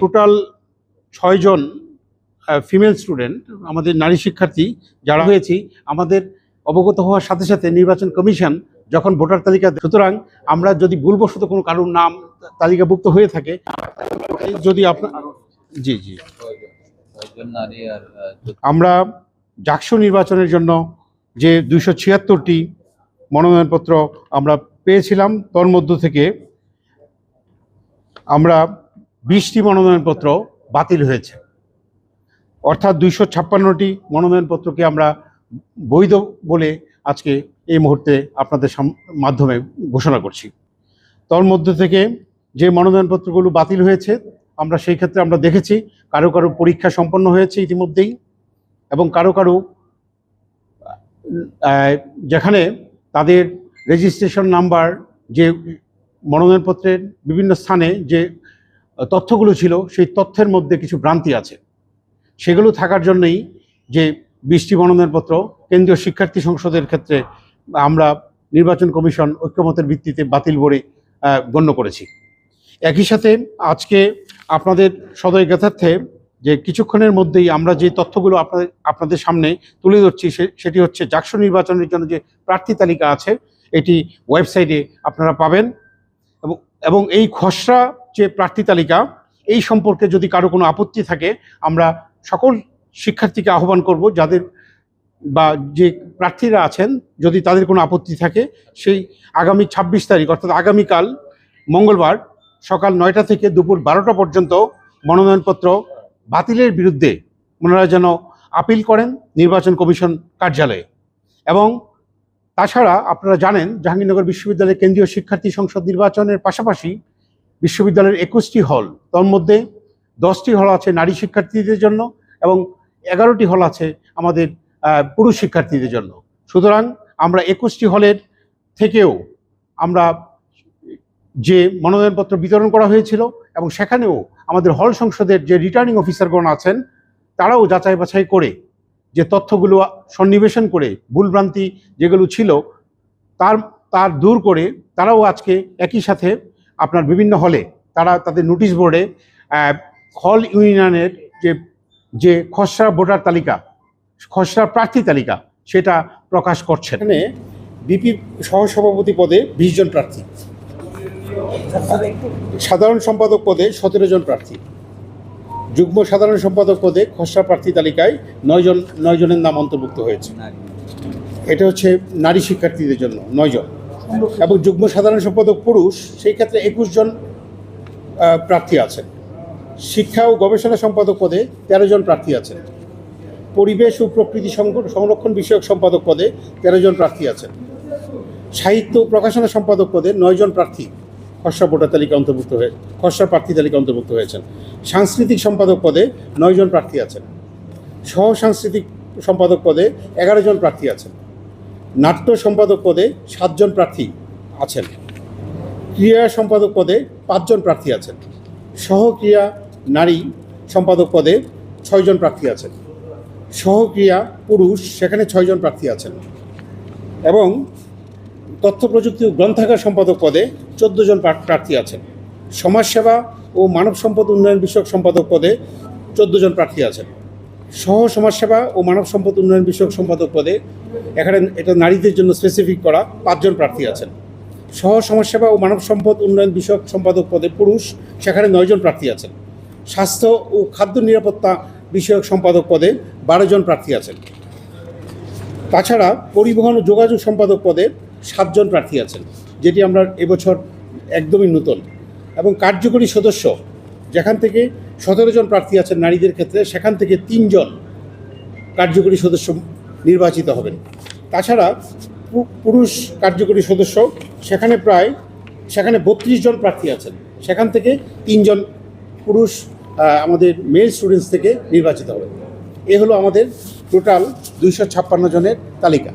Total ছয়জন female student আমাদের নারী শিক্ষার্থী যারা হয়েছি, আমাদের অবগত হওয়ার সাথে সাথে নির্বাচন কমিশন যখন ভোটার তালিকা সুতরাং আমরা যদি ভুলবশত কোনো কারোর নাম তালিকাভুক্ত হয়ে থাকে, যদি আপনার জি জি। আমরা জাকসু নির্বাচনের জন্য যে দুইশো ছিয়াত্তরটি মনোনয়নপত্র আমরা পেয়েছিলাম তোর মধ্য থেকে আমরা বিশটি মনোনয়নপত্র বাতিল হয়েছে। অর্থাৎ দুইশো ছাপ্পান্নটি মনোনয়নপত্রকে আমরা বৈধ বলে আজকে এই মুহূর্তে আপনাদের মাধ্যমে ঘোষণা করছি। তোর মধ্য থেকে যে মনোনয়নপত্রগুলো বাতিল হয়েছে, আমরা সেই ক্ষেত্রে আমরা দেখেছি কারও কারও পরীক্ষা সম্পন্ন হয়েছে ইতিমধ্যেই এবং কারও কারও যেখানে তাদের রেজিস্ট্রেশন নাম্বার যে মনোনয়নপত্রের বিভিন্ন স্থানে যে তথ্যগুলো ছিল সেই তথ্যের মধ্যে কিছু ভ্রান্তি আছে। সেগুলো থাকার জন্যই যে বৃষ্টি মনোনয়নপত্র কেন্দ্রীয় শিক্ষার্থী সংসদের ক্ষেত্রে আমরা নির্বাচন কমিশন ঐক্যমতের ভিত্তিতে বাতিল আহ, গণ্য করেছি। একই সাথে আজকে আপনাদের সদয় জ্ঞাতার্থে যে কিছুক্ষণের মধ্যেই আমরা যে তথ্যগুলো আপনাদের আপনাদের সামনে তুলে ধরছি সেটি হচ্ছে জাকসু নির্বাচনের জন্য যে প্রার্থী তালিকা আছে এটি ওয়েবসাইটে আপনারা পাবেন। এবং এই খসড়া যে প্রার্থী তালিকা। এই সম্পর্কে যদি কারও কোনো আপত্তি থাকে, আমরা সকল শিক্ষার্থীকে আহ্বান করব যাদের বা যে প্রার্থীরা আছেন, যদি তাদের কোনো আপত্তি থাকে, সেই আগামী ছাব্বিশ তারিখ, অর্থাৎ আগামীকাল মঙ্গলবার সকাল নয়টা থেকে দুপুর বারোটা পর্যন্ত মনোনয়নপত্র বাতিলের বিরুদ্ধে ওনারা যেন আপিল করেন নির্বাচন কমিশন কার্যালয়ে। এবং তাছাড়া আপনারা জানেন, জাহাঙ্গীরনগর বিশ্ববিদ্যালয়ের কেন্দ্রীয় শিক্ষার্থী সংসদ নির্বাচনের পাশাপাশি বিশ্ববিদ্যালয়ের একুশটি হল। তোর মধ্যে দশটি হল আছে নারী শিক্ষার্থীদের জন্য এবং এগারোটি হল আছে আমাদের পুরুষ শিক্ষার্থীদের জন্য। সুতরাং আমরা একুশটি হলের থেকেও আমরা যে মনোনয়নপত্র বিতরণ করা হয়েছিল এবং সেখানেও আমাদের হল সংসদের যে রিটার্নিং অফিসারগণ আছেন, তারাও যাচাই বাছাই করে যে তথ্যগুলো সন্নিবেশন করে ভুলভ্রান্তি যেগুলো ছিল, তার তার দূর করে তারাও আজকে একই সাথে আপনার বিভিন্ন হলে তারা তাদের নোটিশ বোর্ডে হল ইউনিয়নের যে যে খসড়া ভোটার তালিকা, খসড়া প্রার্থী তালিকা, সেটা প্রকাশ করছে এখানে বিপি সহসভাপতি পদে বিশ জন প্রার্থী। সাধারণ সম্পাদক পদে সতেরো জন প্রার্থী। যুগ্ম সাধারণ সম্পাদক পদে খসড়া প্রার্থী তালিকায় নয় জন, নয় জনের নাম অন্তর্ভুক্ত হয়েছে। এটা হচ্ছে নারী শিক্ষার্থীদের জন্য, নয় জন। এবং যুগ্ম সাধারণ সম্পাদক পুরুষ, সেই ক্ষেত্রে একুশ জন প্রার্থী আছেন। শিক্ষা ও গবেষণা সম্পাদক পদে তেরো জন প্রার্থী আছেন। পরিবেশ ও প্রকৃতি সংর- সংরক্ষণ বিষয়ক সম্পাদক পদে তেরো জন প্রার্থী আছেন। সাহিত্য ও প্রকাশনা সম্পাদক পদে নয় জন প্রার্থী খসড়া ভোটার তালিকা অন্তর্ভুক্ত হয়ে, খসড়া প্রার্থী তালিকা অন্তর্ভুক্ত হয়েছেন। সাংস্কৃতিক সম্পাদক পদে নয় জন প্রার্থী আছেন। সহ সাংস্কৃতিক সম্পাদক পদে এগারো জন প্রার্থী আছেন। নাট্য সম্পাদক পদে সাতজন প্রার্থী আছেন। ক্রীড়া সম্পাদক পদে পাঁচজন প্রার্থী আছেন। সহক্রিয়া নারী সম্পাদক পদে ছয়জন প্রার্থী আছেন। সহক্রিয়া পুরুষ সেখানে ছয়জন প্রার্থী আছেন। এবং তথ্য প্রযুক্তি ও গ্রন্থাগার সম্পাদক পদে চোদ্দ জন প্রার্থী আছেন। সমাজসেবা ও মানব সম্পদ উন্নয়ন বিষয়ক সম্পাদক পদে চোদ্দ জন প্রার্থী আছেন। সহ সমাজসেবা ও মানব সম্পদ উন্নয়ন বিষয়ক সম্পাদক পদে এখানে এটা নারীদের জন্য স্পেসিফিক করা পাঁচজন প্রার্থী আছেন। সহ সমাজসেবা ও মানব সম্পদ উন্নয়ন বিষয়ক সম্পাদক পদে পুরুষ, সেখানে নয়জন প্রার্থী আছেন। স্বাস্থ্য ও খাদ্য নিরাপত্তা বিষয়ক সম্পাদক পদে বারো জন প্রার্থী আছেন। তাছাড়া পরিবহন ও যোগাযোগ সম্পাদক পদে সাতজন প্রার্থী আছেন, যেটি আমরা এবছর একদমই নতুন। এবং কার্যকরী সদস্য, যেখান থেকে সতেরো জন প্রার্থী আছেন নারীদের ক্ষেত্রে, সেখান থেকে তিনজন কার্যকরী সদস্য নির্বাচিত হবেন। তাছাড়া পুরুষ কার্যকরী সদস্য, সেখানে প্রায়, সেখানে বত্রিশ জন প্রার্থী আছেন। সেখান থেকে তিনজন পুরুষ আমাদের মেল স্টুডেন্টস থেকে নির্বাচিত হবেন। এ হলো আমাদের টোটাল দুইশো ছাপ্পান্ন জনের তালিকা।